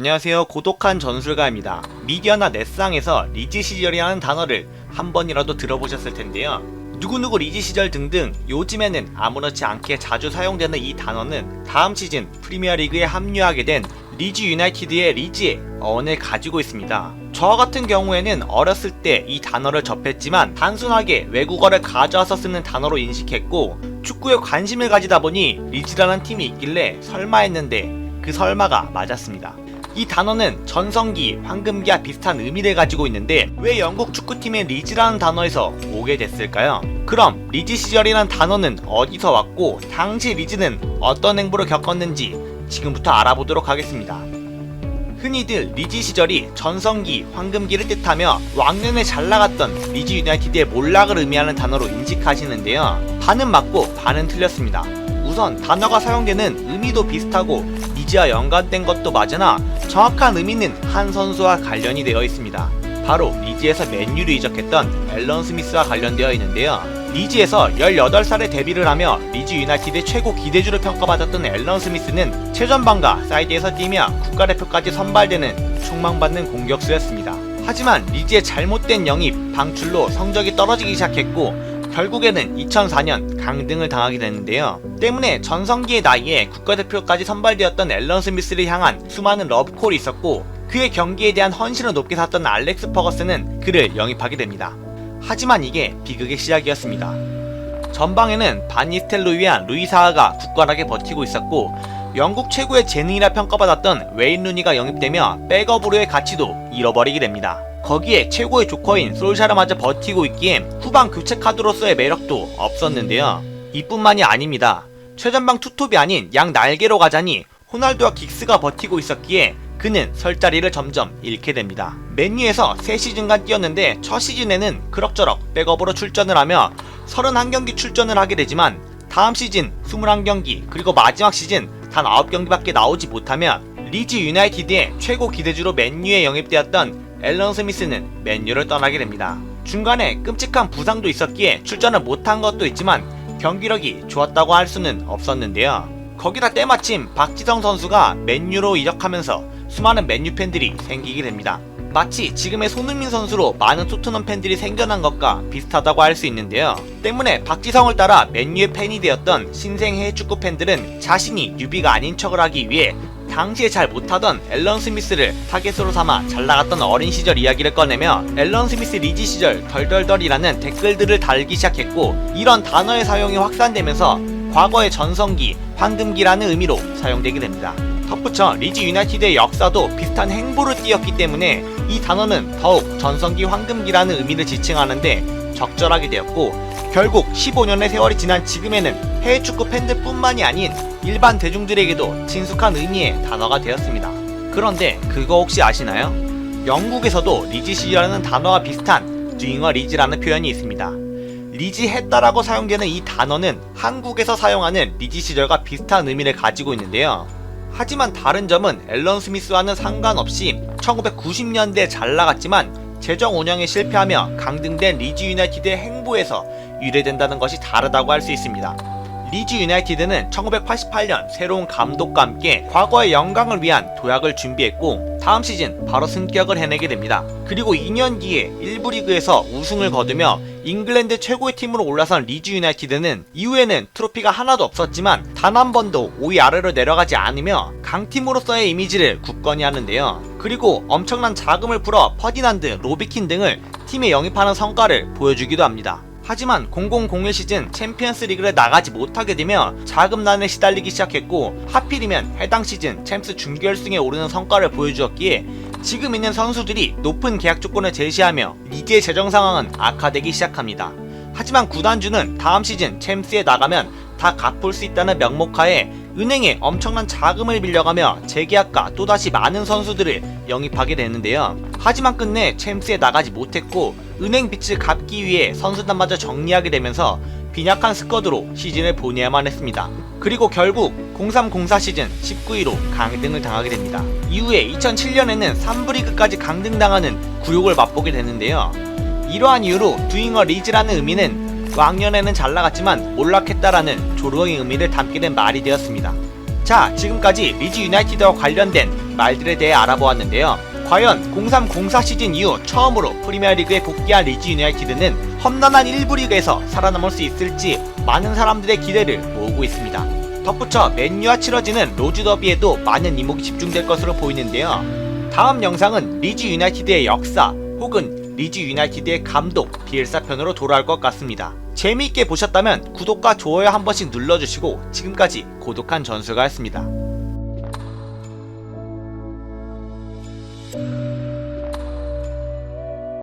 안녕하세요. 고독한 전술가입니다. 미디어나 넷상에서 리즈 시절이라는 단어를 한 번이라도 들어보셨을 텐데요. 누구누구 리즈 시절 등등 요즘에는 아무렇지 않게 자주 사용되는 이 단어는 다음 시즌 프리미어리그에 합류하게 된 리즈 유나이티드의 리즈의 어원을 가지고 있습니다. 저 같은 경우에는 어렸을 때 이 단어를 접했지만 단순하게 외국어를 가져와서 쓰는 단어로 인식했고 축구에 관심을 가지다 보니 리즈라는 팀이 있길래 설마 했는데 그 설마가 맞았습니다. 이 단어는 전성기, 황금기와 비슷한 의미를 가지고 있는데 왜 영국 축구팀의 리즈라는 단어에서 오게 됐을까요? 그럼 리즈 시절이라는 단어는 어디서 왔고 당시 리즈는 어떤 행보를 겪었는지 지금부터 알아보도록 하겠습니다. 흔히들 리즈 시절이 전성기, 황금기를 뜻하며 왕년에 잘 나갔던 리즈 유나이티드의 몰락을 의미하는 단어로 인식하시는데요. 반은 맞고 반은 틀렸습니다. 우선 단어가 사용되는 의미도 비슷하고 리즈와 연관된 것도 맞으나 정확한 의미는 한 선수와 관련이 되어 있습니다. 바로 리즈에서 맨유를 이적했던 앨런 스미스와 관련되어 있는데요. 리즈에서 18살에 데뷔를 하며 리즈 유나이티드 최고 기대주로 평가받았던 앨런 스미스는 최전방과 사이드에서 뛰며 국가대표까지 선발되는 촉망받는 공격수였습니다. 하지만 리즈의 잘못된 영입, 방출로 성적이 떨어지기 시작했고 결국에는 2004년 강등을 당하게 되는데요. 때문에 전성기의 나이에 국가대표까지 선발되었던 앨런 스미스를 향한 수많은 러브콜이 있었고 그의 경기에 대한 헌신을 높게 샀던 알렉스 퍼거스는 그를 영입하게 됩니다. 하지만 이게 비극의 시작이었습니다. 전방에는 바니스텔로이와 루이사아가 굳건하게 버티고 있었고 영국 최고의 재능이라 평가받았던 웨인 루니가 영입되며 백업으로의 가치도 잃어버리게 됩니다. 거기에 최고의 조커인 솔샤르마저 버티고 있기에 후방 교체 카드로서의 매력도 없었는데요. 이뿐만이 아닙니다. 최전방 투톱이 아닌 양 날개로 가자니 호날두와 긱스가 버티고 있었기에 그는 설 자리를 점점 잃게 됩니다. 맨유에서 3시즌간 뛰었는데 첫 시즌에는 그럭저럭 백업으로 출전을 하며 31경기 출전을 하게 되지만 다음 시즌 21경기 그리고 마지막 시즌 단 9경기밖에 나오지 못하며 리즈 유나이티드의 최고 기대주로 맨유에 영입되었던 앨런 스미스는 맨유를 떠나게 됩니다. 중간에 끔찍한 부상도 있었기에 출전을 못한 것도 있지만 경기력이 좋았다고 할 수는 없었는데요. 거기다 때마침 박지성 선수가 맨유로 이적하면서 수많은 맨유 팬들이 생기게 됩니다. 마치 지금의 손흥민 선수로 많은 토트넘 팬들이 생겨난 것과 비슷하다고 할 수 있는데요. 때문에 박지성을 따라 맨유의 팬이 되었던 신생 해외 축구 팬들은 자신이 뉴비가 아닌 척을 하기 위해 당시에 잘 못하던 앨런 스미스를 타겟으로 삼아 잘 나갔던 어린 시절 이야기를 꺼내며 앨런 스미스 리지 시절 덜덜덜이라는 댓글들을 달기 시작했고 이런 단어의 사용이 확산되면서 과거의 전성기, 황금기라는 의미로 사용되게 됩니다. 덧붙여 리즈 유나이티드의 역사도 비슷한 행보를 띄었기 때문에 이 단어는 더욱 전성기 황금기라는 의미를 지칭하는데 적절하게 되었고 결국 15년의 세월이 지난 지금에는 해외 축구 팬들뿐만이 아닌 일반 대중들에게도 친숙한 의미의 단어가 되었습니다. 그런데 그거 혹시 아시나요? 영국에서도 리즈 시절이라는 단어와 비슷한 doing 리즈라는 표현이 있습니다. 리즈 했다라고 사용되는 이 단어는 한국에서 사용하는 리즈 시절과 비슷한 의미를 가지고 있는데요. 하지만 다른 점은 앨런 스미스와는 상관없이 1990년대에 잘 나갔지만 재정 운영에 실패하며 강등된 리즈 유나이티드의 행보에서 유래된다는 것이 다르다고 할 수 있습니다. 리즈 유나이티드는 1988년 새로운 감독과 함께 과거의 영광을 위한 도약을 준비했고 다음 시즌 바로 승격을 해내게 됩니다. 그리고 2년 뒤에 1부 리그에서 우승을 거두며 잉글랜드 최고의 팀으로 올라선 리즈 유나이티드는 이후에는 트로피가 하나도 없었지만 단 한 번도 5위 아래로 내려가지 않으며 강팀으로서의 이미지를 굳건히 하는데요. 그리고 엄청난 자금을 풀어 퍼디난드, 로비킨 등을 팀에 영입하는 성과를 보여주기도 합니다. 하지만 0001 시즌 챔피언스 리그를 나가지 못하게 되며 자금난에 시달리기 시작했고 하필이면 해당 시즌 챔스 준결승에 오르는 성과를 보여주었기에 지금 있는 선수들이 높은 계약 조건을 제시하며 리그의 재정 상황은 악화되기 시작합니다. 하지만 구단주는 다음 시즌 챔스에 나가면 다 갚을 수 있다는 명목하에 은행에 엄청난 자금을 빌려가며 재계약과 또다시 많은 선수들을 영입하게 되는데요. 하지만 끝내 챔스에 나가지 못했고 은행 빚을 갚기 위해 선수단마저 정리하게 되면서 빈약한 스쿼드로 시즌을 보내야만 했습니다. 그리고 결국 0304 시즌 19위로 강등을 당하게 됩니다. 이후에 2007년에는 3부 리그까지 강등당하는 굴욕을 맛보게 되는데요. 이러한 이유로 두잉어 리즈라는 의미는 왕년에는 잘 나갔지만 몰락했다라는 조롱의 의미를 담게 된 말이 되었습니다. 자, 지금까지 리즈 유나이티드와 관련된 말들에 대해 알아보았는데요. 과연 0304 시즌 이후 처음으로 프리미어리그에 복귀한 리즈 유나이티드는 험난한 1부 리그에서 살아남을 수 있을지 많은 사람들의 기대를 모으고 있습니다. 덧붙여 맨유와 치러지는 로즈 더비에도 많은 이목이 집중될 것으로 보이는데요. 다음 영상은 리즈 유나이티드의 역사 혹은 리즈 유나이티드의 감독 비엘사 편으로 돌아올 것 같습니다. 재미있게 보셨다면 구독과 좋아요 한 번씩 눌러주시고 지금까지 고독한 전술가였습니다.